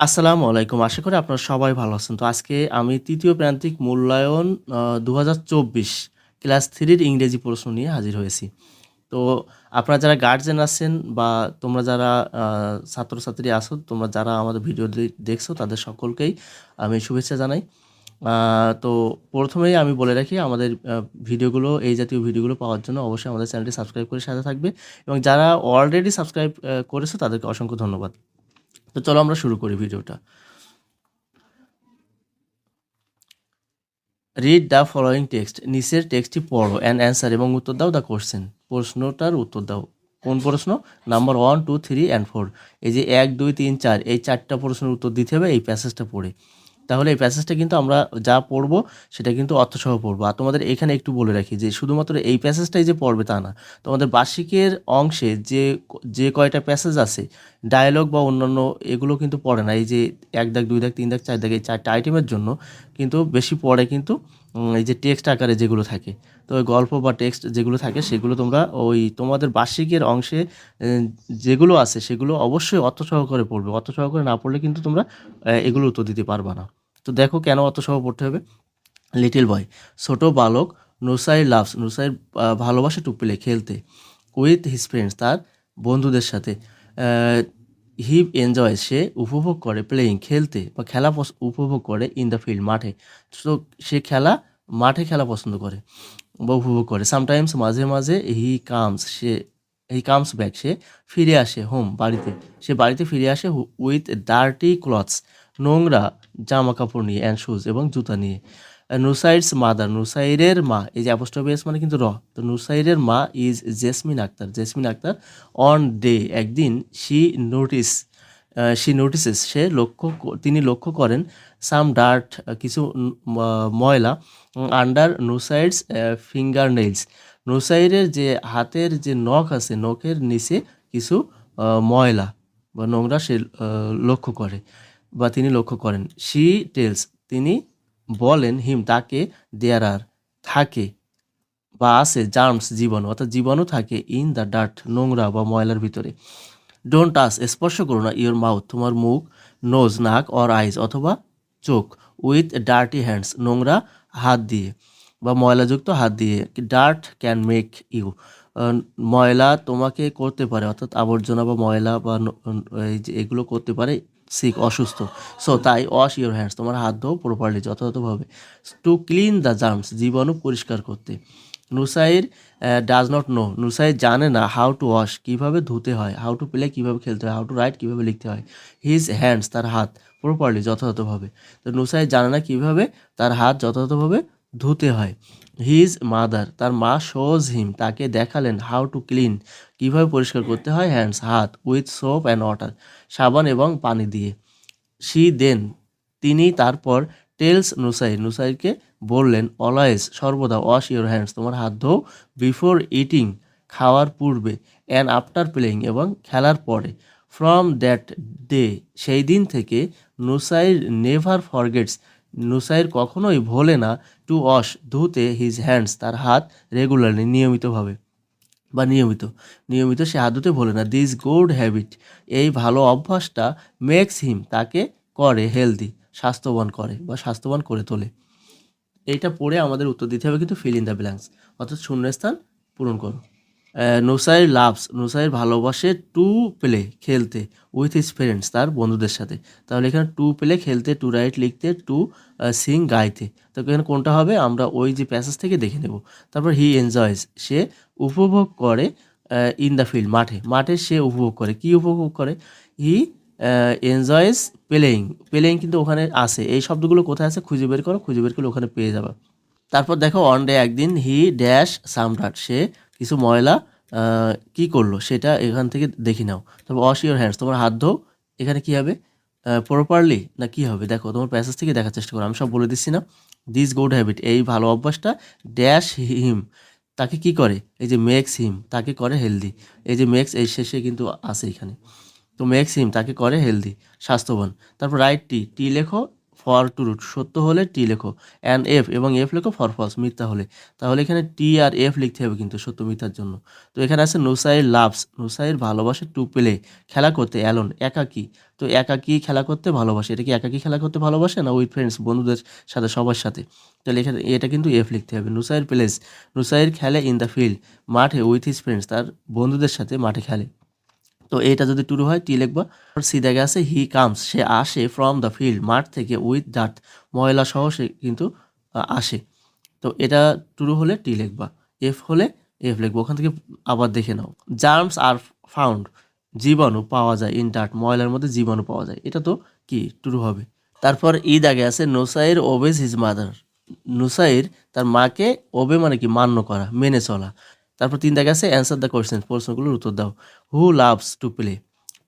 আসসালামু আলাইকুম। আশা করি আপনারা সবাই ভালো আছেন। তো আজকে আমি তৃতীয় প্রান্তিক মূল্যায়ন ২০২৪ ক্লাস থ্রির ইংরেজি প্রশ্ন নিয়ে হাজির হয়েছি। তো আপনারা যারা গার্জেন আছেন বা তোমরা যারা ছাত্রছাত্রী আছো, তোমরা যারা আমাদের ভিডিও দেখছ তাদের সকলকেই আমি শুভেচ্ছা জানাই। তো প্রথমেই আমি বলে রাখি আমাদের ভিডিওগুলো এই জাতীয় ভিডিওগুলো পাওয়ার জন্য অবশ্যই আমাদের চ্যানেলটি সাবস্ক্রাইব করে সাথে থাকবে এবং যারা অলরেডি সাবস্ক্রাইব করেছ তাদেরকে অসংখ্য ধন্যবাদ। তো চলো আমরা শুরু করি ভিডিওটা। রিড দ্য ফলোয়িং টেক্সট নিচের টেক্সটটি পড়ো। অ্যান্ড অ্যান্সার এবং উত্তর দাও দ্য কোয়েশ্চেন প্রশ্নটার উত্তর দাও। কোন প্রশ্ন? Number one two three and four এই যে এক, দুই, তিন, চার, এই চারটা প্রশ্নের উত্তর দিতে হবে, এই প্যাসেজটা পড়ে। তাহলে এই প্যাসেজটা কিন্তু আমরা যা পড়ব, সেটা কিন্তু অর্থসহ পড়ব। আর তোমাদের এখানে একটু বলে রাখি যে, শুধুমাত্র এই প্যাসেজটাই যে পড়বে তা না। তোমাদের বার্ষিকের অংশে যে যে কয়টা প্যাসেজ আছে ডায়ালগ বা অন্যান্য এগুলো কিন্তু পড়ে না। এই যে এক দাগ, দুই দাগ, তিন দাগ, চার দাগ, এই চারটা আইটেমের জন্য কিন্তু বেশি পড়ে কিন্তু এই যে টেক্সট আকারে যেগুলো থাকে। তো ওই গল্প বা টেক্সট যেগুলো থাকে, সেগুলো তোমরা ওই তোমাদের বার্ষিকের অংশে যেগুলো আছে সেগুলো অবশ্যই অর্থ সহকারে পড়বে। অর্থ সহকারে না পড়লে কিন্তু তোমরা এগুলো উত্তর দিতে পারবা না। তো দেখো কেন অত সহ পড়তে হবে? লিটিল বয় ছোট বালক নুসাই লাভস নুসাইর ভালোবাসে টুপিলে খেলতে। উইথ হিজ ফ্রেন্ডস তার বন্ধুদের সাথে। হি এনজয় সে উপভোগ করে প্লেয়িং খেলতে বা খেলা উপভোগ করে ইন দ্য ফিল্ড মাঠে। তো সে খেলা, মাঠে খেলা পছন্দ করে বা উপভোগ করে। সামটাইমস মাঝে মাঝে হি কামস সে হি কামস ব্যাক সে ফিরে আসে হোম বাড়িতে। সে বাড়িতে ফিরে আসে উইথ ডার্টি ক্লথস নোংরা জামা কাপড় নিয়ে অ্যান্ড শুজ এবং জুতা নিয়ে। নুসাইডস মাদার নুসাইরের মা, এই যে অ্যাপোস্ট্রফি মানে কিন্তু র তো নুসাইরের মা is Jesmin Akter Jesmin Akter on day একদিন শি নোটিস শি নোটিসেস সে লক্ষ্য তিনি লক্ষ্য করেন সাম ডার্ট কিছু ময়লা আন্ডার নুসাইডস ফিঙ্গার নেইলস নুসাইরের যে হাতের যে নখ আছে, নখের নিচে কিছু ময়লা বা নোংরা সে লক্ষ্য করে বা তিনি লক্ষ্য করেন শি টেলস তিনি বলেন হিম তাকে দেয়ার আর থাকে বা আছে জার্মস জীবাণু অর্থাৎ জীবাণু থাকে ইন দ্য ডার্ট নোংরা বা ময়লার ভিতরে। ডোন্ট টাচ স্পর্শ করো না ইওর মাউথ তোমার মুখ নোজ নাক অর আইজ অথবা চোখ উইথ ডার্টি হ্যান্ডস নোংরা হাত দিয়ে বা ময়লাযুক্ত হাত দিয়ে। ডার্ট ক্যান মেক ইউ ময়লা তোমাকে করতে পারে, অর্থাৎ আবর্জনা বা ময়লা বা এই যে এগুলো করতে পারে। সিক অসুস্থ। সো তাই ওয়াশ ইউর হ্যান্ডস তোমার হাত ধোও প্রপারলি যথাযথভাবে। টু ক্লিন দ্য জার্মস জীবাণু পরিষ্কার করতে। Nusair does not know Nusair জানে না হাউ টু ওয়াশ কীভাবে ধুতে হয় হাউ টু প্লে কীভাবে খেলতে হয় হাউ টু রাইট কীভাবে লিখতে হয়। হিজ হ্যান্ডস তার হাত প্রপারলি যথাযথভাবে। তো নুসাইর জানে না কীভাবে তার হাত যথাযথভাবে ধুতে হয়। হিজ মাদার, তার মা শোজ হিম, তাকে দেখালেন হাউ টু ক্লিন, কীভাবে পরিষ্কার করতে হয় হ্যান্ডস, হাত, উইথ সোপ অ্যান্ড ওয়াটার, সাবান এবং পানি দিয়ে। শি দেন, তিনি তারপর টেলস নুসাই নুসাইকে বললেন, অলওয়েজ, সর্বদা ওয়াশ ইউর হ্যান্ডস, তোমার হাত ধোও বিফোর ইটিং, খাওয়ার পূর্বে, অ্যান্ড আফটার প্লেয়িং এবং খেলার পরে। ফ্রম দ্যাট ডে, সেই দিন থেকে নুসাইর নেভার ফরগেটস নুসাইর কখনোই ভোলে না টু ওয়াশ ধুতে হিজ হ্যান্ডস তার হাত রেগুলারলি নিয়মিতভাবে বা নিয়মিত। নিয়মিত সে হাত ধুতে ভোলে না। দিস গুড হ্যাবিট এই ভালো অভ্যাসটা মেক্স হিম তাকে করে হেলদি স্বাস্থ্যবান করে বা স্বাস্থ্যবান করে তোলে। এইটা পড়ে আমাদের উত্তর দিতে হবে, কিন্তু ফিল ইন দ্য ব্ল্যাঙ্কস অর্থাৎ শূন্যস্থান পূরণ করো। নুসাইর লাভস, নুসাইর ভালোবাসে টু প্লে খেলতে উইথ হিজ ফ্রেন্ডস তার বন্ধুদের সাথে। তাহলে এখানে টু প্লে খেলতে, টু রাইট লিখতে, টু সিং গাইতে। তো এখানে কোনটা হবে? আমরা ওই যে প্যাসেজ থেকে দেখে নেব। তারপর হি এনজয়স সে উপভোগ করে ইন দ্য ফিল্ড মাঠে। মাঠে সে উপভোগ করে। কি উপভোগ করে? হি এনজয়স প্লেয়িং প্লেয়িং কিন্তু ওখানে আছে। এই শব্দগুলো কোথায় আছে? খুঁজে বের করো। খুঁজে বের করলে ওখানে পেয়ে যাবে। তারপর দেখো ওয়ান ডে একদিন হি ড্যাশ সামডাট সে কিছু ময়লা কি করল সেটা এখান থেকে দেখি নাও। তারপর ওয়াশ ইউর হ্যান্ডস তোমার হাত ধো এখানে কি হবে? প্রপারলি না কি হবে? দেখো, তোমার প্যাসেজ থেকে দেখার চেষ্টা করো, আমি সব বলে দিচ্ছি না। দিস গুড হ্যাবিট এই ভালো অভ্যাসটা ড্যাশ হিম তাকে কি করে? এই যে মেক্স হিম তাকে করে হেলদি এই যে মেক্স এই শেষে কিন্তু আছে এখানে। তো মেক্স হিম তাকে করে হেলদি স্বাস্থ্যবান। তারপর রাইট টি টি লেখো ফর ট্রু সত্য হলে টি লেখো অ্যান্ড এফ এবং এফ লেখো ফর ফলস মিথ্যা হলে। তাহলে এখানে টি আর এফ লিখতে হবে কিন্তু সত্য মিথ্যার জন্য। তো এখানে আছে নুসাইর লাভস নুসাইর ভালোবাসে টু প্লে খেলা করতে অ্যালন একাকি। তো একাকি খেলা করতে ভালোবাসে, এটা কি একাকি খেলা করতে ভালোবাসে না উইথ ফ্রেন্ডস বন্ধুদের সাথে, সবার সাথে? তাহলে এখানে এটা কিন্তু এফ লিখতে হবে নুসাইর প্লেস নুসাইর খেলে ইন দ্য ফিল্ড মাঠে উইথ হিজ ফ্রেন্ডস তার বন্ধুদের সাথে মাঠে খেলে। তো এটা যদি টুরু হয় টি লিখবা। সি দেখে আছে হি কামস সে আসে ফ্রম দ্য ফিল্ড মাঠ থেকে উইথ ডাট ময়লা সহ সে কিন্তু আসে। তো এটা টুরু হলে টি লিখবা। এফ হলে এফ লিখব। ওখান থেকে আবার দেখে নাও। জার্মস আর ফাউন্ড জীবাণু পাওয়া যায় ইন ডাট ময়লার মধ্যে জীবাণু পাওয়া যায়। এটা তো কি? টুরু হবে। তারপর ঈদ আগে আছে Nusair obeys his mother Nusair তার মাকে ওবে মানে কি? মান্য করা, মেনে চলা। তারপর তিন দাগে আছে অ্যান্সার দ্য কোয়েশ্চেন প্রশ্নগুলোর উত্তর দাও। হু লাভস টু প্লে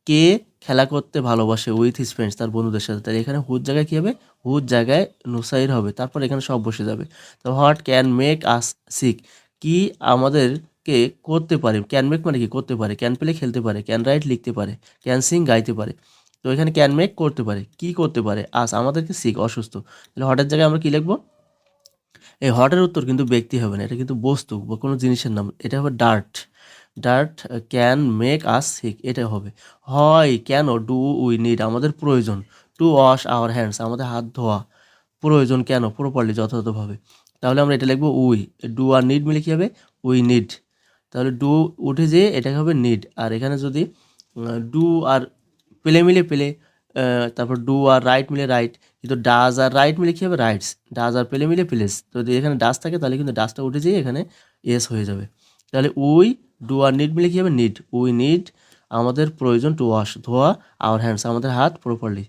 কে খেলা করতে ভালোবাসে উইথ হিজ ফ্রেন্ডস তার বন্ধুদের সাথে? তাহলে এখানে হুর জায়গায় কী হবে? হুর জায়গায় নুসাইর হবে। তারপর এখানে সব বসে যাবে। তো what can make us sick কি আমাদেরকে করতে পারে? ক্যান মেক মানে কি? করতে পারে। ক্যান প্লে খেলতে পারে। ক্যান রাইট লিখতে পারে। ক্যান সিং গাইতে পারে। তো এখানে ক্যান মেক করতে পারে। কি করতে পারে? আস আমাদেরকে সিক অসুস্থ। তাহলে হটের জায়গায় আমরা কী লিখব? এই হটের উত্তর কিন্তু ব্যক্তি হবে না, এটা কিন্তু বস্তু বা কোনো জিনিসের নাম। এটা হবে dirt dirt can make us sick এটা হবে। হয়, কেন? ডু উই নিড আমাদের প্রয়োজন। টু ওয়াশ আওয়ার হ্যান্ডস আমাদের হাত ধোয়া। প্রয়োজন কেন? প্রপারলি যথাযথভাবে। তাহলে আমরা এটা লিখব উই ডু আর নিড মিলে কী হবে? উই নিড তাহলে ডু উঠে যেয়ে এটাকে হবে নিড আর এখানে যদি ডু আর পেলে মিলে পেলে তারপর ডু আর রাইট মিলে রাইট কিন্তু ডাজ আর রাইট মিলে কী হবে? রাইটস ডাজ আর পেলে মিলে প্লেস তো যদি এখানে ডাজ থাকে, তাহলে কিন্তু ডাজটা উঠে যেয়ে এখানে এস হয়ে যাবে। তাহলে উই ডু আর নিড মিলে কী হবে? নিড উই নিড আমাদের প্রয়োজন টু ওয়াশ ধোয়া আওয়ার হ্যান্ডস আমাদের হাত প্রপারলি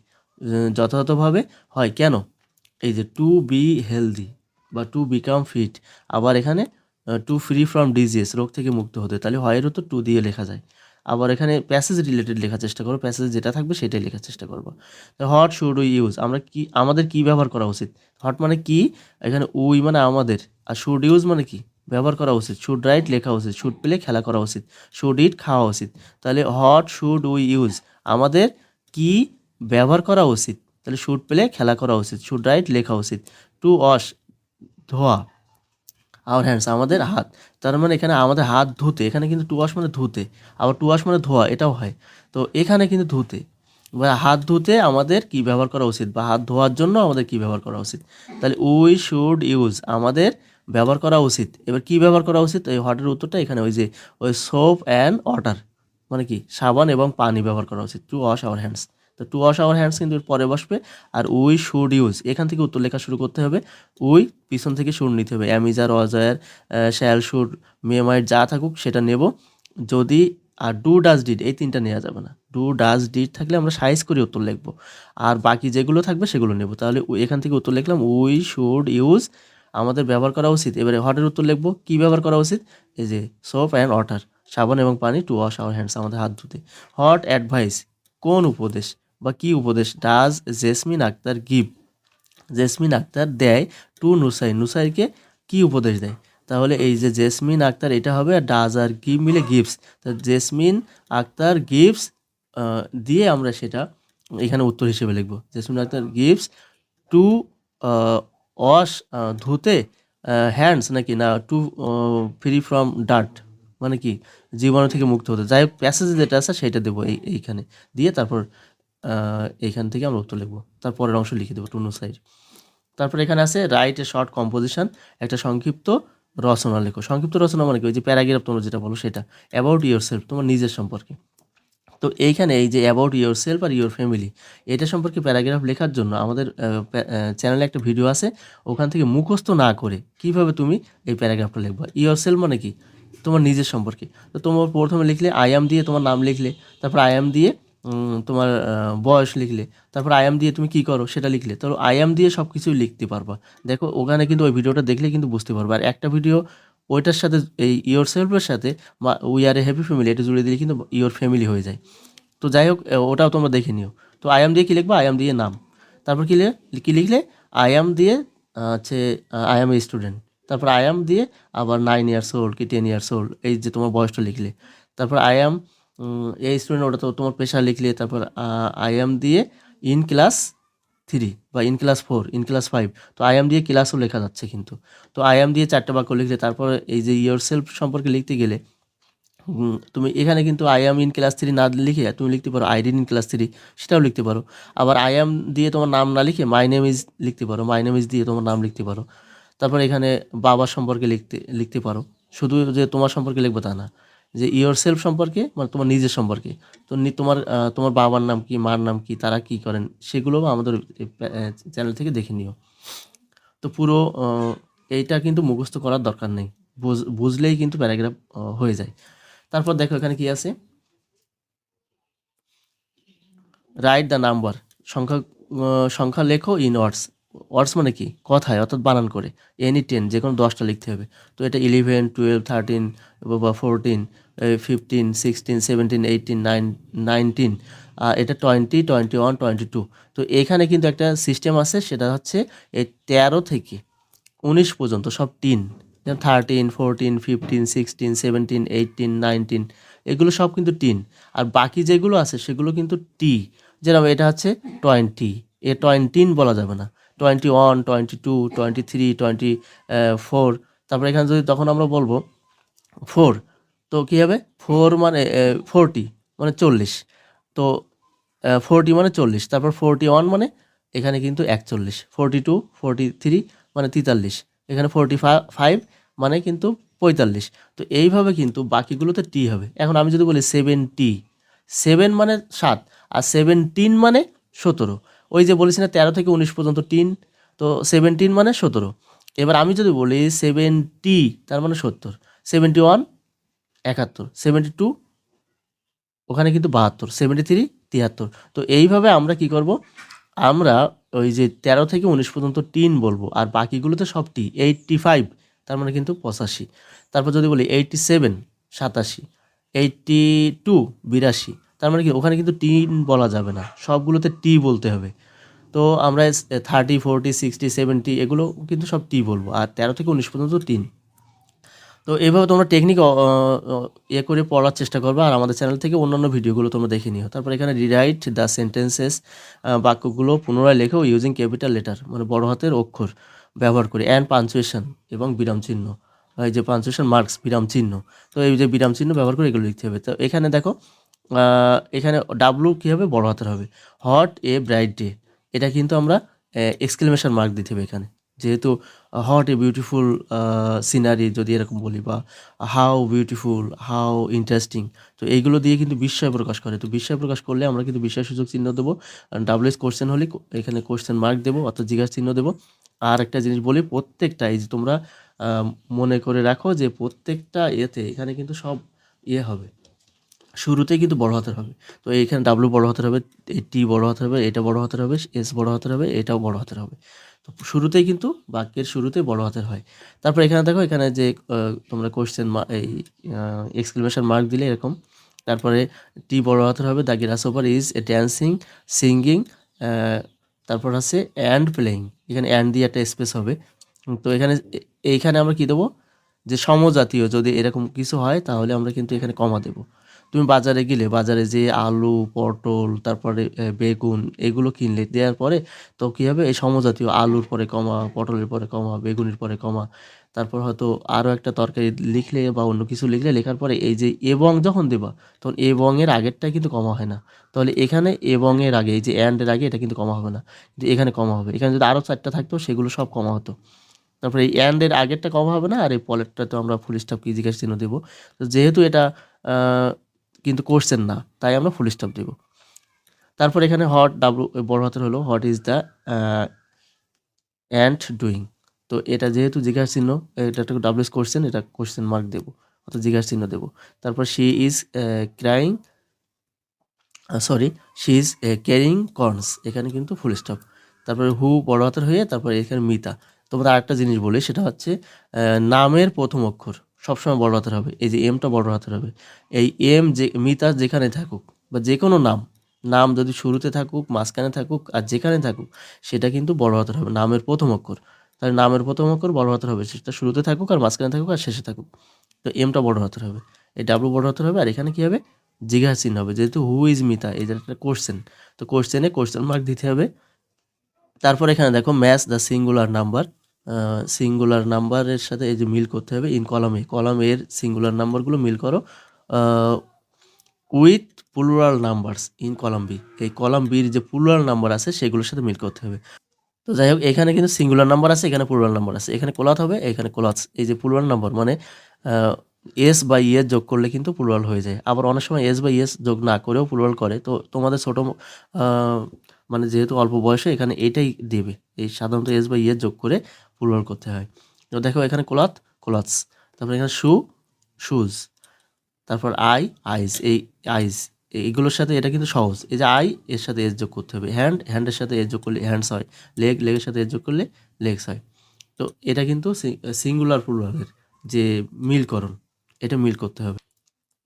যথাযথভাবে হয়। কেন? এই যে টু বি হেলদি বা টু বিকাম ফিট আবার এখানে টু ফ্রি ফ্রম ডিজিজ রোগ থেকে মুক্ত হতে। তাহলে হয়ের তো টু দিয়ে লেখা যায়। আবার এখানে প্যাসেজ রিলেটেড লেখার চেষ্টা করো প্যাসেজ যেটা থাকবে সেটাই লেখার চেষ্টা করব। হট শুড উই ইউজ আমরা কি, আমাদের কি ব্যবহার করা উচিত? হট মানে কি? এখানে উই মানে আমাদের, আর শুড ইউজ মানে কি? ব্যবহার করা উচিত। শুড রাইট লেখা উচিত। শুড প্লে খেলা করা উচিত। শুড ইট খাওয়া উচিত। তাহলে হট শুড উই ইউজ আমাদের কি ব্যবহার করা উচিত? তাহলে শুড প্লে খেলা করা উচিত। শুড রাইট লেখা উচিত। টু ওয়াশ ধোয়া। আওয়ার হ্যান্ডস আমাদের হাত। তার মানে এখানে আমাদের হাত ধুতে, এখানে কিন্তু টু ওয়াশ মানে ধুতে, আবার টু ওয়াশ মানে ধোয়া, এটাও হয়। তো এখানে কিন্তু ধুতে। বা হাত ধুতে আমাদের কি ব্যবহার করা উচিত? বা হাত ধোয়ার জন্য আমাদের কি ব্যবহার করা উচিত? তাহলে উই শুড ইউজ আমাদের ব্যবহার করা উচিত। এবার কি ব্যবহার করা উচিত? এই হটের উত্তরটা এখানে, ওই যে, ওই সোপ অ্যান্ড ওয়াটার মানে কি? সাবান এবং পানি ব্যবহার করা উচিত। টু ওয়াশ আওয়ার হ্যান্ডস তো টু ওয়াশ আওয়ার হ্যান্ডস কিন্তু পরে বসবে। আর উই শুড ইউজ এখান থেকে উত্তর লেখা শুরু করতে হবে। উই পিছন থেকে শুড নিতে হবে। অ্যামিজার অজয়ের শ্যাল শুড মেমাইট যা থাকুক সেটা নেব। যদি, আর ডু ডাজ ডিড এই তিনটা নেওয়া যাবে না। ডু ডাজ ডিড থাকলে আমরা সাইজ করে উত্তর লিখব। আর বাকি যেগুলো থাকবে সেগুলো নেব। তাহলে এখান থেকে উত্তর লিখলাম উই শুড ইউজ আমাদের ব্যবহার করা উচিত। এবারে হটের উত্তর লিখব? কী ব্যবহার করা উচিত? এই যে সোপ অ্যান্ড ওয়াটার সাবান এবং পানি টু ওয়াশ আওয়ার হ্যান্ডস আমাদের হাত ধুতে। হট অ্যাডভাইস কোন উপদেশ? বা কি উপদেশ? Does Jesmin Akter give? Jasmine Akter দেয় টু নুসাই নুসাইকে কি উপদেশ দেয়? তাহলে এই যে জেসমিন আক্তার এটা হবে আর ডাজ আর গিভ মিলে গিফটস তো জেসমিন আক্তার গিফটস দিয়ে আমরা সেটা এখানে উত্তর হিসেবে লিখব। Jesmin Akter gifts to wash ধুতে হ্যান্ডস নাকি? না, টু ফ্রি ফ্রম ডার্ট। মানে কি? জীবাণু থেকে মুক্ত হতে। যাই প্যাসেজ যেটা আছে সেটা দেবো এই, এইখানে। দিয়ে তারপর আহ, এইখান থেকে আমরা উত্তর লিখব। তারপরের অংশ লিখে দেবো টুনু সাইড তারপর এখানে আছে রাইট এ শর্ট কম্পোজিশন একটা সংক্ষিপ্ত রচনা লেখো। সংক্ষিপ্ত রচনা মানে কি? ওই যে প্যারাগ্রাফ তোমরা যেটা বলো সেটা। অ্যাবাউট ইয়োর সেলফ তোমার নিজের সম্পর্কে। তো এইখানে এই যে অ্যাবাউট ইয়োর সেলফ আর ইয়োর ফ্যামিলি এটা সম্পর্কে প্যারাগ্রাফ লেখার জন্য আমাদের চ্যানেলে একটা ভিডিও আছে। ওখান থেকে মুখস্থ না করে কীভাবে তুমি এই প্যারাগ্রাফটা লিখবা? ইয়োর সেলফ মানে কি? তোমার নিজের সম্পর্কে। তো তোমার প্রথমে লিখলে আই এম দিয়ে তোমার নাম লিখলে তারপর আই এম দিয়ে তোমার বয়স লিখলে। তারপর আই এম দিয়ে তুমি কি করো, সেটা লিখলে। তো আই এম দিয়ে সব কিছুই লিখতে পারবা। দেখো, ওখানে কিন্তু ওই ভিডিওটা দেখলে কিন্তু বুঝতে পারবা। আর একটা ভিডিও, ওইটার সাথে, এই ইয়োর সেলফের সাথে বা we are a happy family এটা জুড়ে দিলে কিন্তু ইয়োর ফ্যামিলি হয়ে যায়। তো যাই হোক ওটাও তোমরা দেখে নিও। তো আই এম দিয়ে কি লিখবা? আই এম দিয়ে নাম। তারপর কি কি লিখলে? আই এম দিয়ে হচ্ছে আই এম এ স্টুডেন্ট তারপর আই এম দিয়ে আবার নাইন ইয়ার্স ওল্ড কি টেন ইয়ার্স ওল্ড এই যে তোমার বয়সটা লিখলে। তারপর আই এম এই স্টুডেন্ট ওটা তো তোমার পেশা লিখলে, তারপর আই এম দিয়ে ইন ক্লাস থ্রি বা in class four in class five তো আই এম দিয়ে ক্লাসও লেখা যাচ্ছে কিন্তু। তো আই এম দিয়ে চারটে বাক্য লিখলে, তারপর এই যে ইয়োর সেলফ সম্পর্কে লিখতে গেলে তুমি এখানে কিন্তু I am in class three না লিখে, তুমি লিখতে পারো I read in class three সেটাও লিখতে পারো। আবার আই এম দিয়ে তোমার নাম না লিখে মাই নেম ইজ লিখতে পারো মাই নেম ইজ দিয়ে তোমার নাম লিখতে পারো। তারপর এখানে বাবার সম্পর্কে লিখতে লিখতে পারো। শুধু যে তোমার সম্পর্কে লিখবে তা না। যে ইয়োর সেলফ সম্পর্কে মানে তোমার নিজের সম্পর্কে। তো তোমার তোমার বাবার নাম কি, মার নাম কি, তারা কি করেন, সেগুলো আমাদের চ্যানেল থেকে দেখে নিও। তো পুরো এইটা কিন্তু মুখস্থ করার দরকার নেই। বুঝ- বুঝলেই কিন্তু প্যারাগ্রাফ হয়ে যায়। তারপর দেখো এখানে কি আছে। রাইট দ্য নাম্বার সংখ্যা সংখ্যা লেখো ইন ওয়ার্ডস ওয়ার্ডস মানে কি? কথায়, অর্থাৎ বানান করে। এনি টেন যে কোনো দশটা লিখতে হবে। তো এটা ইলেভেন টুয়েলভ থার্টিন বা fourteen fifteen sixteen seventeen eighteen nine nineteen এটা twenty twenty one twenty two তো এখানে কিন্তু একটা সিস্টেম আছে, সেটা হচ্ছে এই তেরো থেকে উনিশ পর্যন্ত সব টিন যেমন thirteen fourteen fifteen sixteen seventeen eighteen nineteen এগুলো সব কিন্তু টিন আর বাকি যেগুলো আছে, সেগুলো কিন্তু টি যেরকম এটা হচ্ছে টোয়েন্টি এ টোয়েন্টিন বলা যাবে না। Twenty one twenty two twenty three twenty four তারপরে এখানে যদি তখন আমরা বলব ফোর তো কী হবে? ফোর মানে ফোরটি মানে চল্লিশ। তো ফোরটি মানে চল্লিশ। তারপর ফোরটি ওয়ান মানে এখানে কিন্তু একচল্লিশ। ফোরটি টু ফোরটি থ্রি মানে তেতাল্লিশ। এখানে ফোরটি ফাইভ মানে কিন্তু পঁয়তাল্লিশ। তো এইভাবে কিন্তু বাকিগুলোতে টি হবে। এখন আমি যদি বলি সেভেন টি সেভেন মানে সাত আর সেভেন্টিন মানে সতেরো। ওই যে বলেছি না, তেরো থেকে উনিশ পর্যন্ত টিন, তো সেভেন্টিন মানে সতেরো। এবার আমি যদি বলি সেভেন্টি তার মানে সত্তর। সেভেন্টি ওয়ান একাত্তর। সেভেন্টি টু ওখানে কিন্তু বাহাত্তর। সেভেন্টি থ্রি তিয়াত্তর। তো এইভাবে আমরা কি করব? আমরা ওই যে তেরো থেকে উনিশ পর্যন্ত টিন বলব, আর বাকিগুলোতে সব টি এইটটি ফাইভ তার মানে কিন্তু পঁচাশি। তারপর যদি বলি এইটটি সেভেন সাতাশি। এইটটি টু বিরাশি। তার মানে কি, ওখানে কিন্তু টিন বলা যাবে না, সবগুলোতে টি বলতে হবে। তো আমরা থার্টি, ফোরটি, সিক্সটি, সেভেন্টি, এগুলো কিন্তু সব টি বলব, আর তেরো থেকে উনিশ পর্যন্ত টিন। তো এইভাবে তোমরা টেকনিক ইয়ে করে পড়ার চেষ্টা করবে, আর আমাদের চ্যানেল থেকে অন্যান্য ভিডিওগুলো তোমরা দেখে নিও। তারপর এখানে রিরাইট দ্য সেন্টেন্সেস বাক্যগুলো পুনরায় লেখো ইউজিং ক্যাপিটাল লেটার মানে বড় হাতের অক্ষর, ব্যবহার করে অ্যান্ড পাঞ্চুয়েশন এবং বিরাম চিহ্ন। এই যে পাঞ্চুয়েশন মার্কস বিরাম চিহ্ন। তো এই যে বিরাম চিহ্ন ব্যবহার করে এগুলো লিখতে হবে। তো এখানে দেখো এখানে ডাব্লু কী হবে বড় হাতের হবে? হট এ ব্রাইট ডে এটা কিন্তু আমরা এক্সক্লেমেশন মার্ক দিতে হবে এখানে। যেহেতু হট এ বিউটিফুল সিনারি যদি এরকম বলি বা হাউ বিউটিফুল হাউ ইন্টারেস্টিং তো এইগুলো দিয়ে কিন্তু বিস্ময় প্রকাশ করে। তো বিস্ময় প্রকাশ করলে আমরা কিন্তু বিস্ময় সুযোগ চিহ্ন দেবো। ডাবল এস কোশ্চেন হলে এখানে কোশ্চেন মার্ক দেবো, অর্থাৎ জিজ্ঞাসা চিহ্ন দেবো। আর একটা জিনিস বলি, প্রত্যেকটা এই যে তোমরা মনে করে রাখো যে প্রত্যেকটা এতে এখানে কিন্তু সব ইয়ে হবে। শুরুতেই কিন্তু বড় হাতের হবে। তো এইখানে ডাব্লু বড় হাতের হবে টি বড় হাতের হবে এটা বড় হাতের হবে এস বড় হাতের হবে, এটাও বড় হাতের হবে। তো শুরুতেই কিন্তু বাক্যের শুরুতেই বড় হাতের হয়। তারপর এখানে দেখো, এখানে যে তোমরা কোশ্চেন এই এক্সক্লেমেশন মার্ক দিলে এরকম। তারপরে টি বড় হাতের হবে the grass over is a dancing singing তারপর আছে অ্যান্ড প্লেয়িং এখানে অ্যান্ড দিয়ে একটা স্পেস হবে। তো এখানে এইখানে আমরা কি দেবো? যে সমজাতীয় যদি এরকম কিছু হয়, তাহলে আমরা কিন্তু এখানে কমা দেবো। তুমি বাজারে গেলে বাজারে যে আলু, পটল, তারপরে বেগুন এগুলো কিনলে দেওয়ার পরে তো কী হবে? এই সমজাতীয় আলুর পরে কমা, পটলের পরে কমা, বেগুনের পরে কমা, তারপর হয়তো আরও একটা তরকারি লিখলে বা অন্য কিছু লিখলে লেখার পরে এই যে এবং যখন দেবা, তখন এবং এর আগেরটা কিন্তু কমা হয় না। তাহলে এখানে এবং এর আগে, এই যে অ্যান্ডের আগে এটা কিন্তু কমা হবে না। এখানে কমা হবে। এখানে যদি আরও চারটা থাকতো, সেগুলো সব কমা হতো। তারপরে এই অ্যান্ডের আগেরটা কমা হবে না, আর এই পরেরটা তো আমরা ফুল স্টপ কি জিজ্ঞাসা চিহ্ন দেবো। তো যেহেতু এটা কিন্তু কোশ্চেন না, তাই আমরা ফুল স্টপ দেবো। তারপর এখানে হট ডাব্লু বড় হাতের হলো what is the and doing তো এটা যেহেতু জিজ্ঞাসা চিহ্ন, এটা একটা ডাব্লিউএস কোশ্চেন এটা কোশ্চেন মার্ক দেবো, অর্থাৎ জিজ্ঞাসা চিহ্ন দেবো। তারপর she is crying sorry she is carrying corns এখানে কিন্তু ফুল স্টপ তারপরে হু বড় হাতের হয়ে, তারপরে এখানে মিতা। তোমরা আরেকটা জিনিস বলি, সেটা হচ্ছে নামের প্রথম অক্ষর। সবসময় বড় হাতের হবে। এই যে এমটা বড় হাতের হবে। এই এম যে, মিতা যেখানে থাকুক বা যে কোনো নাম নাম যদি শুরুতে থাকুক, মাঝখানে থাকুক আর যেখানে থাকুক, সেটা কিন্তু বড় হাতের হবে। নামের প্রথম অক্ষর। তাহলে নামের প্রথম অক্ষর বড় হাতের হবে। সেটা শুরুতে থাকুক আর মাঝখানে থাকুক আর শেষে থাকুক। তো এমটা বড় হাতের হবে। এই ডাব্লু বড় হাতের হবে। আর এখানে কী হবে? জিজ্ঞাসা চিহ্ন হবে। যেহেতু হু ইজ মিতা, এই যে একটা কোশ্চেন তো কোশ্চেনে কোশ্চেন মার্ক দিতে হবে। তারপর এখানে দেখো match the singular number singular নাম্বারের সাথে এই যে মিল করতে হবে ইন কলাম এ কলাম এর সিঙ্গুলার নাম্বারগুলো মিল করো। With plural numbers in column B এই কলাম বির যে প্লুরাল নাম্বার আছে, সেগুলোর সাথে মিল করতে হবে। তো যাই হোক, এখানে কিন্তু সিঙ্গুলার নাম্বার আছে, এখানে প্লুরাল নাম্বার আছে। এখানে কোলাত হবে, এখানে কোলাত এই যে প্লুরাল নাম্বার মানে এস বা ইয়েস যোগ করলে কিন্তু প্লুরাল হয়ে যায়। আবার অনেক সময় এস বা ইয়েস যোগ না করেও প্লুরাল করে। তো তোমাদের ছোট মানে যেহেতু অল্প বয়সে এখানে এটাই দেবে। এই সাধারণত এস বা ইয়েস যোগ করে প্লুরাল করতে হয়। তো দেখো এখানে কোলাত কোলাতস তারপর এখানে শু শুজ তারপর আই আইস এই আইস এইগুলোর সাথে এটা কিন্তু সহজ। এই যে আই এর সাথে এস যোগ করতে হবে। হ্যান্ড হ্যান্ডের সাথে এস যোগ করলে হ্যান্ডস হয়। লেগ লেগের সাথে এস যোগ করলে লেগস হয়। তো এটা কিন্তু সিঙ্গুলার প্লুরালের যে মিলকরণ, এটা মিল করতে হবে।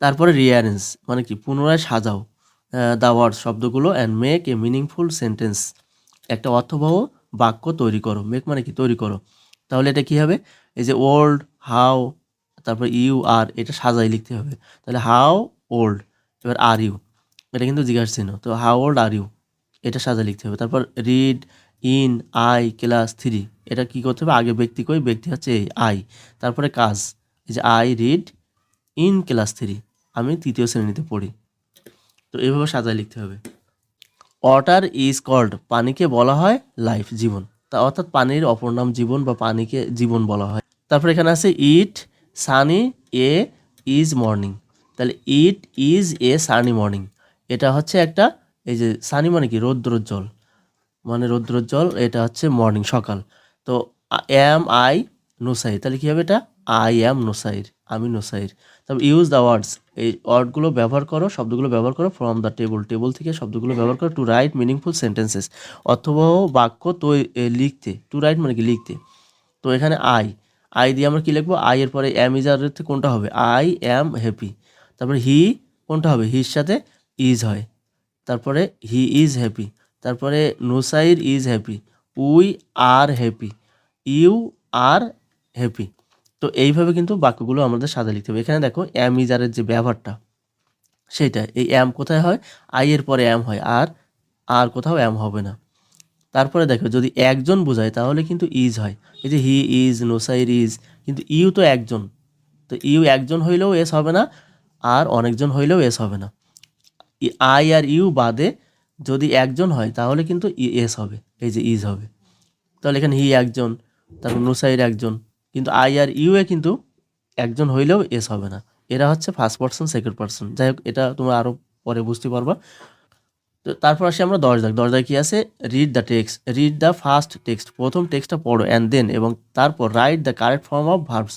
তারপরে রিয়ারেন্স মানে কি? পুনরায় সাজাও দ্য ওয়ার্ড শব্দগুলো and make a meaningful sentence একটা অর্থবহ বাক্য তৈরি করো, মেক মানে কি? তৈরি করো। তাহলে এটা কি হবে? এই যে ওল্ড হাউ তারপর ইউ আর এটা সাজাই লিখতে হবে। তাহলে হাউ ওল্ড এবার আর ইউ এটা কিন্তু জিজ্ঞাসা তো হাউ ওল্ড আর ইউ এটা সাজা লিখতে হবে। তারপর read in I class three এটা কি করতে হবে? আগে ব্যক্তি কই? ব্যক্তি হচ্ছে এই আই তারপরে কাজ, এই যে I read in class three আমি তৃতীয় শ্রেণীতে পড়ি। তো এইভাবে সাজায় লিখতে হবে। ওয়াটার ইজ কল্ড পানিকে বলা হয় লাইফ জীবন। তা অর্থাৎ পানির অপর নাম জীবন বা পানিকে জীবন বলা হয়। তারপর এখানে আছে it sunny a is morning তাহলে it is a sunny morning এটা হচ্ছে একটা, এই যে সানি মানে কি? রৌদ্রোজ্জ্বল। মানে রৌদ্রোজ্জ্বল, এটা হচ্ছে মর্নিং সকাল। তো এম আই নোসাইর তাহলে কী হবে এটা? আই অ্যাম নোসাইর আমি নোসাইর তারপর ইউজ দ্য ওয়ার্ডস এই ওয়ার্ডগুলো ব্যবহার করো, শব্দগুলো ব্যবহার করো ফ্রম দ্য টেবল টেবল থেকে শব্দগুলো ব্যবহার করো টু রাইট মিনিংফুল সেন্টেন্সেস অথবা বাক্য তো লিখতে টু রাইট মানে কি লিখতে। তো এখানে আই আই দিয়ে আমরা কী লিখব? আই এর পরে অ্যাম ইজ আর কোনটা হবে? আই অ্যাম হ্যাপি তারপরে হি কোনটা হবে? হির সাথে ইজ হয়। তারপরে হি ইজ হ্যাপি তারপরে Nusair is happy we are happy you are happy তো এইভাবে কিন্তু বাক্যগুলো আমাদের সাদা লিখতে হবে। এখানে দেখো অ্যাম ইজারের যে ব্যবহারটা সেটা এই অ্যাম কোথায় হয়? আই এর পরে অ্যাম হয়, আর আর কোথাও অ্যাম হবে না। তারপরে দেখো, যদি একজন বোঝায়, তাহলে কিন্তু ইজ হয়। এই যে হি ইজ নোসাইর ইজ কিন্তু ইউ তো একজন। তো ইউ একজন হইলেও এস হবে না, আর অনেকজন হইলেও এস হবে না। আই আর ইউ বাদে যদি একজন হয়, তাহলে কিন্তু এস হবে, এই যে ইজ হবে। তাহলে এখানে হি একজন, তারপর নুসাইর একজন। কিন্তু আই আর ইউ এ কিন্তু একজন হইলেও এস হবে না। এরা হচ্ছে ফার্স্ট পার্সন সেকেন্ড পার্সন যাই হোক, এটা তোমরা আরও পরে বুঝতে পারবা। তো তারপর আসি আমরা দশ দাগ। দশ দাগ কি আছে? Read the text read the first text প্রথম টেক্সটটা পড়ো। অ্যান্ড দেন এবং তারপর write the correct form of verbs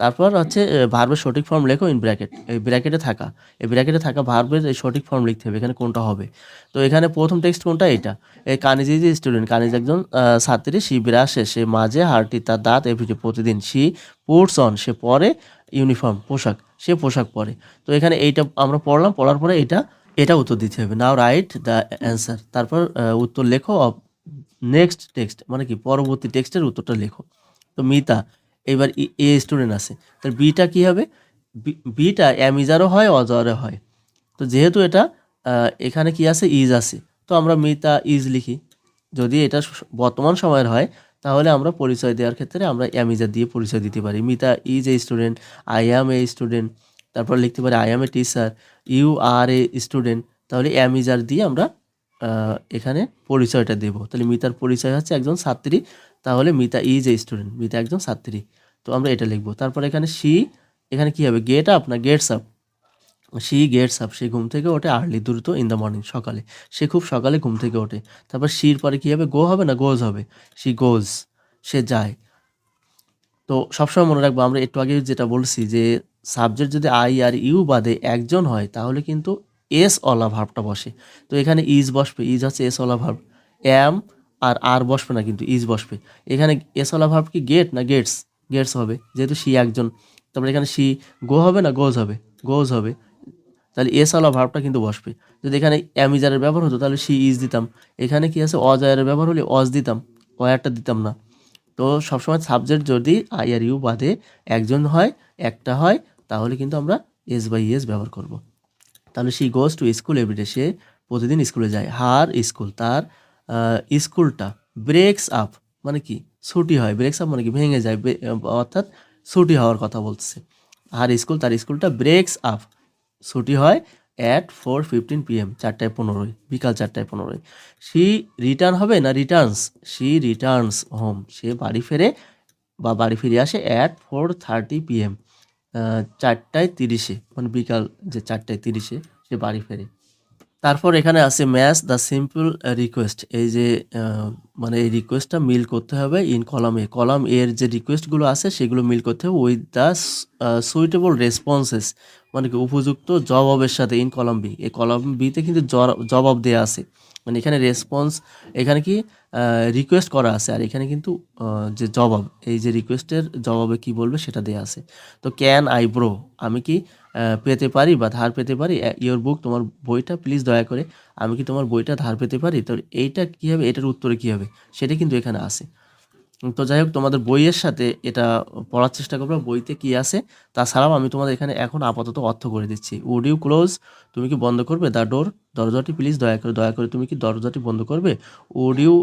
তারপর হচ্ছে ভার্বের সঠিক ফর্ম লেখো ইন ব্র্যাকেট এই ব্র্যাকেটে থাকা। এই ব্র্যাকেটে থাকা ভার্বের এই সঠিক ফর্ম লিখতে হবে, এখানে কোনটা হবে? তো এখানে প্রথম টেক্সট কোনটা? এটা। এই কানিজ ইজ স্টুডেন্ট কানিজ একজন ছাত্রী সি বিরাসে সে মাঝে হারটি তার দাঁত এভরিডে প্রতিদিন। সি পোর্টস অন সে পরে ইউনিফর্ম পোশাক, সে পোশাক পরে। তো এখানে এইটা আমরা পড়লাম, পড়ার পরে এটা এটা উত্তর দিতে হবে। নাও রাইট দ্য অ্যান্সার তারপর উত্তর লেখো অফ নেক্সট টেক্সট মানে কি, পরবর্তী টেক্সটের উত্তরটা লেখো। তো মিতা এবার এ স্টুডেন্ট আছে। তাহলে বিটা কি হবে? বিটা অ্যামিজারও হয়, অজারও হয়। তো যেহেতু এটা এখানে কি আছে? ইজ আছে। তো আমরা মিতা ইজ লিখি। যদি এটা বর্তমান সময়ের হয়, তাহলে আমরা পরিচয় দেওয়ার ক্ষেত্রে আমরা অ্যামিজার দিয়ে পরিচয় দিতে পারি। Mita is a student I am a student তারপর লিখতে পারি I am a teacher you are a student তাহলে অ্যামিজার দিয়ে আমরা এখানে পরিচয়টা দেব। তাহলে মিতার পরিচয় হচ্ছে একজন ছাত্রী। তাহলে Mita is a student Mita একজন ছাত্রী। তো আমরা এটা লিখব। তারপর এখানে সি এখানে কি হবে? গেট আপ না gets up she gets up সে ঘুম থেকে ওঠে আর্লি দ্রুত ইন দ্য মর্নিং সকালে। সে খুব সকালে ঘুম থেকে ওঠে। তারপর সির পরে কী হবে? গো হবে না গোজ হবে? সি গোজ সে যায়। তো সবসময় মনে রাখব, আমরা একটু আগে যেটা বলছি যে সাবজেক্ট যদি আই আর ইউ বাদে একজন হয়, তাহলে কিন্তু এস অলা ভার্বটা বসে। তো এখানে ইজ বসবে। ইজ হচ্ছে এস অলা ভার্ব অ্যাম আর আর বসবে না কিন্তু ইজ বসবে। এখানে এস অলা ভার্ব কি গেট না গেটস গেটস হবে। যেহেতু সি একজন, তারপরে এখানে সি গো হবে না গোজ হবে? গোজ হবে। তাহলে এস আলা ভার্বটা কিন্তু বসবে। যদি এখানে অ্যামিজারের ব্যবহার হতো, তাহলে সি ইজ দিতাম। এখানে কি আছে? অজায়ের ব্যবহার হলে অজ দিতাম। অয়ারটা দিতাম না। তো সবসময় সাবজেক্ট যদি আই আর ইউ বাদে একজন হয়, একটা হয়, তাহলে কিন্তু আমরা এস বাই এস ব্যবহার করব। তাহলে she goes to school every day সে প্রতিদিন স্কুলে যায়। হার স্কুল তার স্কুলটা ব্রেকস আপ মানে কি? ছুটি হয়। ব্রেকস আপ মানে কি? ভেঙে যায়। অর্থাৎ ছুটি হওয়ার কথা বলছে আর স্কুল, তার স্কুলটা ব্রেকস আপ ছুটি হয় অ্যাট ফোর ফিফটিন পিএম চারটায় পনেরোই বিকাল চারটায় পনেরোই সি রিটার্ন হবে না রিটার্নস সি রিটার্নস হোম সে বাড়ি ফেরে বা বাড়ি ফিরে আসে অ্যাট ফোর থার্টি পিএম চারটায় তিরিশে মানে বিকাল যে চারটায় তিরিশে সে বাড়ি ফেরে। তারপর এখানে আছে ম্যাচ দ্য সিম্পল রিকোয়েস্ট এই যে মানে এই রিকোয়েস্টটা মিল করতে হবে ইন কলাম এ কলাম এর যে রিকোয়েস্টগুলো আছে, সেগুলো মিল করতে হবে উইথ দ্য সুইটেবল রেসপন্সেস মানে কি উপযুক্ত জবাবের সাথে ইন কলাম বি এই কলাম বিতে কিন্তু জবাব দেওয়া আছে। মানে এখানে রেসপন্স এখানে কি রিকোয়েস্ট করা আছে। আর এখানে কিন্তু যে জবাব, এই যে রিকোয়েস্টের জবাবে কি বলবে সেটা দেওয়া আছে। তো ক্যান আই ব্রো আমি কি পেতে পারি বা ধার পেতে পারি? ইয়োর বুক তোমার বইটা প্লিজ দয়া করে আমি কি তোমার বইটা ধার পেতে পারি? তো এইটা কী হবে? এটার উত্তরে কী হবে? সেটা কিন্তু এখানে আছে। তো যাই হোক, তোমাদের বইয়ের সাথে এটা পড়ার চেষ্টা করবে, বইতে কি আছে? তাছাড়াও আমি তোমাদের এখানে এখন আপাতত অর্থ করে দিচ্ছি। উড ইউ ক্লোজ তুমি কি বন্ধ করবে? দ্য ডোর দরজাটি প্লিজ দয়া করে দয়া করে তুমি কি দরজাটি বন্ধ করবে? উড ইউ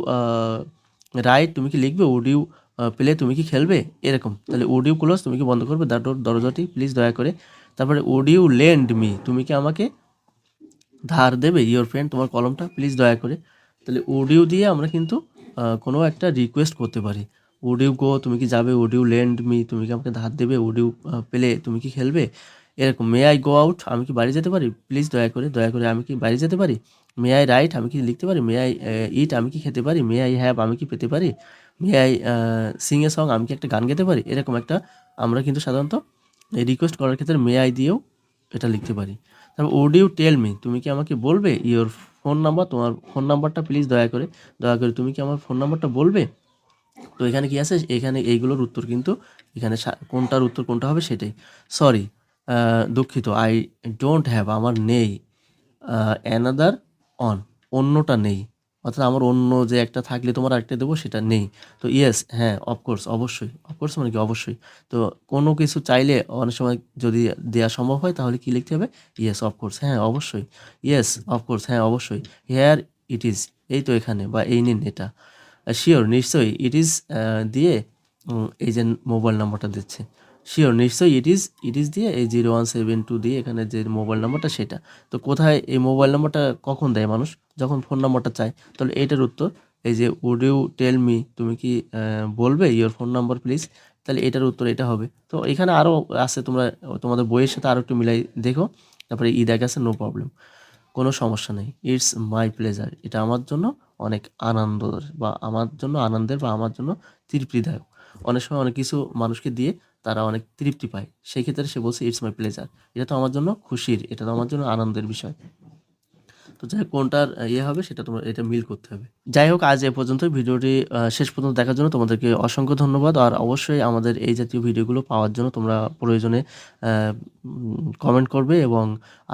রাইট তুমি কি লিখবে? উড ইউ প্লে তুমি কি খেলবে? এরকম। তাহলে উড ইউ ক্লোজ তুমি কি বন্ধ করবে? দ্য ডোর দরজাটি প্লিজ দয়া করে। তারপরে উড ইউ লেন্ড মি তুমি কি আমাকে ধার দেবে ইওর ফ্রেন্ড তোমার কলমটা প্লিজ দয়া করে। তাহলে অডিও দিয়ে আমরা কিন্তু কোনো একটা রিকোয়েস্ট করতে পারি। অডিও গো, তুমি কি যাবে? অডিও ল্যান্ড মি তুমি কি আমাকে ধার দেবে? অডিও পেলে তুমি কি খেলবে? এরকম মে আই গো আউট আমি কি বাড়ি যেতে পারি? প্লিজ দয়া করে দয়া করে আমি কি বাড়ি যেতে পারি? মে আই রাইট আমি কি লিখতে পারি? মে আই ইট আমি কি খেতে পারি? মে আই হ্যাভ আমি কি পেতে পারি? May I sing a song আমি কি একটা গান গেতে পারি? এরকম একটা আমরা কিন্তু সাধারণত রিকোয়েস্ট করার ক্ষেত্রে মে আই দিয়েও এটা লিখতে পারি। তারপর উড ইউ টেল মি তুমি কি আমাকে বলবে? ইওর ফোন নাম্বার তোমার ফোন নাম্বারটা প্লিজ দয়া করে দয়া করে তুমি কি আমার ফোন নাম্বারটা বলবে? তো এখানে কি আছে? এখানে এইগুলোর উত্তর কিন্তু এখানে কোনটার উত্তর কোনটা হবে সেটাই। সরি দুঃখিত আই ডোন্ট হ্যাভ আমার নেই। অ্যানাদার অন অন্যটা নেই। অর্থাৎ আমার অন্য যে একটা থাকলে তোমার আরেকটা দেবো, সেটা নেই। তো ইয়েস হ্যাঁ অফকোর্স অবশ্যই। অফকোর্স মানে কি? অবশ্যই। তো কোনো কিছু চাইলে অনেক সময় যদি দেওয়া সম্ভব হয়, তাহলে কি লিখতে হবে? ইয়েস অফকোর্স হ্যাঁ অবশ্যই। ইয়েস অফকোর্স হ্যাঁ অবশ্যই। হেয়ার ইট ইজ এই তো এখানে, বা এই নিন এটা। শিওর নিশ্চয়ই ইট ইজ দিয়ে এই যে মোবাইল নাম্বারটা দিচ্ছে। শিওর নিশ্চয়ই ইট ইজ ইট ইজ দিয়ে এই জিরো ওয়ান সেভেন টু দিয়ে এখানে যে মোবাইল নাম্বারটা সেটা। তো কোথায় এই মোবাইল নাম্বারটা কখন দেয় মানুষ? যখন ফোন নাম্বারটা চায়। তাহলে এটার উত্তর, এই যে উড ইউ টেল মি তুমি কি বলবে ইওর ফোন নাম্বার প্লিজ তাহলে এটার উত্তর এটা হবে। তো এখানে আরও আছে তোমরা, তোমাদের বইয়ের সাথে আরও একটু মিলাই দেখো। তারপরে ই দেখা আছে নো প্রবলেম কোনো সমস্যা নেই। ইটস মাই প্লেজার এটা আমার জন্য অনেক আনন্দের বা আমার জন্য আনন্দের বা আমার জন্য তৃপ্তিদায়ক। অনেক সময় অনেক কিছু মানুষকে দিয়ে তারা অনেক তৃপ্তি পায়। সেই ক্ষেত্রে সে বলছে ইটস মাই প্লেজার এটা তো আমার জন্য খুশির, এটা তো আমার জন্য আনন্দের বিষয়। তো যাই হোক, কোনটার ইয়ে হবে সেটা তোমার, এটা মিল করতে হবে। যাই হোক, আজ এ পর্যন্ত ভিডিওটি শেষ পর্যন্ত দেখার জন্য তোমাদেরকে অসংখ্য ধন্যবাদ। আর অবশ্যই আমাদের এই জাতীয় ভিডিওগুলো পাওয়ার জন্য তোমরা প্রয়োজনে কমেন্ট করবে এবং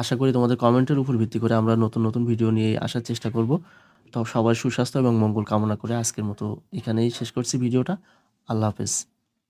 আশা করি তোমাদের কমেন্টের উপর ভিত্তি করে আমরা নতুন নতুন ভিডিও নিয়ে আসার চেষ্টা করব। তো সবার সুস্বাস্থ্য এবং মঙ্গল কামনা করে আজকের মতো এখানেই শেষ করছি ভিডিওটা। আল্লাহ হাফেজ।